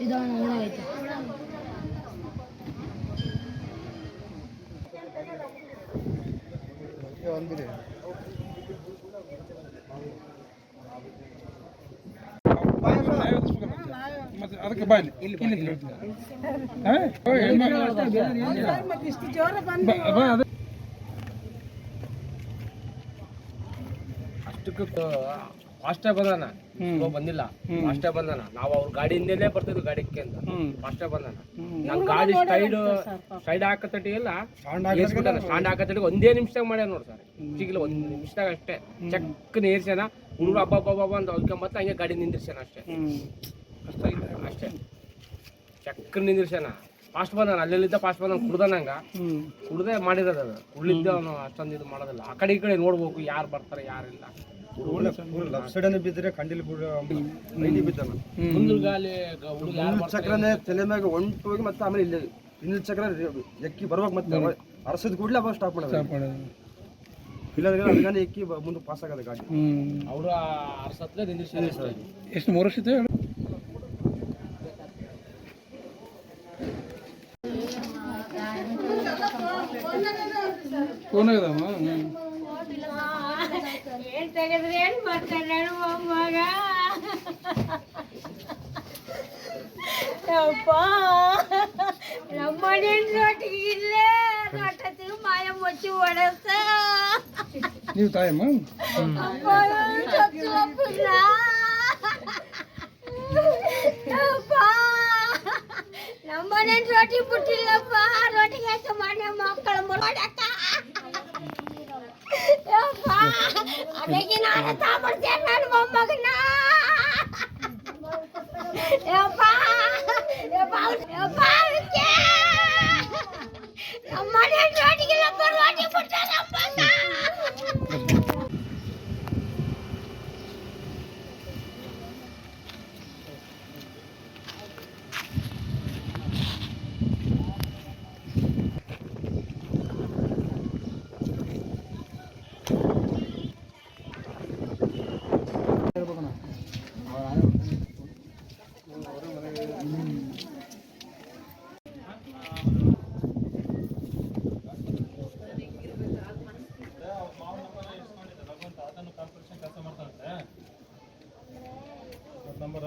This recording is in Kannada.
ಇದನ್ನು ಓಡಾಯ್ತು ಮತ್ತೆ ಅದಕ್ಕೆ ಇಲ್ಲಿ ಬಾ- ಅದೇ. ಅಷ್ಟಕ್ಕೆ ಅಷ್ಟೇ ಬಂದಾನ. ಬಂದಿಲ್ಲ. ಅಷ್ಟೇ ಬಂದಾನ. ನಾವು ಅವ್ರ ಗಾಡಿಯಿಂದಲೇ ಬರ್ತಿದ್ವಿ ಗಾಡಿಕ್ಕೆ ಅಂತ. ಅಷ್ಟೇ ಬಂದಾನ. ನಮ್ ಗಾಡಿ ಸೈಡ್ ಸೈಡ್ ಹಾಕತಟಿ ಇಲ್ಲ. ಸ್ಟ್ಯಾಂಡ್ ಸ್ಟಾಂಡ್ ಹಾಕತಟಿ ಒಂದೇ ನಿಮಿಷದಾಗ ಮಾಡ್ಯಾನ ನೋಡಿ ಸರ್. ಸಿಗಿಲ್ಲ ಒಂದ್ ನಿಮಿಷದಾಗ ಅಷ್ಟೇ. ಚೆಕ್ ನೇರ್ಸ್ಯಾನ. ಹುಡುಗರು ಹಬ್ಬ ಹಬ್ಬ ಹಬ್ಬ ಅಂತ ಹೊಲ್ಕೊಂಬತ್ತ ಹಂಗೆ ಗಾಡಿ ನಿಂದಿರ್ಸ್ಯಾನ ಅಷ್ಟೇ. ಹ್ಮ್. ಅಷ್ಟಾಗಿದೆ ಅಷ್ಟೇ. ಚಕ್ ನಿಂದಿರ್ಸ್ಯಾನ. ಫಾಸ್ಟ್ ಬಂದಾನ ಅಲ್ಲೆಲ್ಲಿದ್ದ ಫಾಸ್ಟ್ ಬಂದ ಕುಡ್ದಾನಂಗ. ಕುಡ್ದೆ ಮಾಡಿರೋದು ಅದು. ಕುಡ್ಲಿದ್ದ ಅವನು ಅಷ್ಟೊಂದು ಇದು ಮಾಡೋದಿಲ್ಲ. ಆ ಕಡೆ ಈ ಕಡೆ ನೋಡ್ಬೇಕು ಯಾರು ಬರ್ತಾರೆ ಯಾರಿಲ್ಲ ಬಿದ್ದರೆ ಕಂಡಿಲ್ ಬಿದ್ದಾನ ಮುಂದಿನ ಗಾಲಿ ಹುಡುಗ ಚಕ್ರನೇ ತಲೆ ಮ್ಯಾಗ ಒಂಟು ಹೋಗಿ ಮತ್ತೆ ಆಮೇಲೆ ಇಲ್ಲಿ ಹಿಂದಿನ ಚಕ್ರ ಎಕ್ಕಿ ಬರ್ಬೇಕು ಮತ್ತೆ ಅರಸದ ಕೂಡಲೇ ಅವಾಗ ಸ್ಟಾಪ್ ಮಾಡೋದು. ಇಲ್ಲಾಂದ್ರೆ ಅದಗಾನೆ ಎಕ್ಕಿ ಬ- ಮುಂದೆ ಪಾಸ್ ಆಗೋದು ಗಾಡಿ. ಅವರು ಅರ್ಸತ್ಲೆ ನಿಂದಿರ್ಸ್ಯಾರ ಎಷ್ಟು ಮೂರು ವರ್ಷ ಇತ್ತು ಹೇಳು? ಫೋನ್ ಆಗದಮ್ಮ ಹ್ಮ್. ಏನ್ ತೆಗೆದ್ರೆ ಏನ್ ಮಾಡ್ತಾರೆ ಮೊಮ್ಮಗ ಯಪ್ಪ ನಮ್ಮ ಮನೆ ನೋಟಿಗೆ ಇಲ್ಲೇ ನೋಟತಿಗೆ ಮಾಯ ಮುಚ್ಚಿ ಹೊಡೆಸ ನೀವು ತಾಯಮ್ಮ ಅಪ್ಪ ಸತ್ತು ಒಪ್ಪಿಲ್ಲ ಯಪ್ಪ ನಮ್ಮ ಮನೆ ರೋಟಿ ಬಿಟ್ಟಿಲ್ಲಪ್ಪ ರೋಟಿಗೆ ಆಯ್ತು ಮನೆ ಮಕ್ಕಳು আমি কি না ನಂಬರ್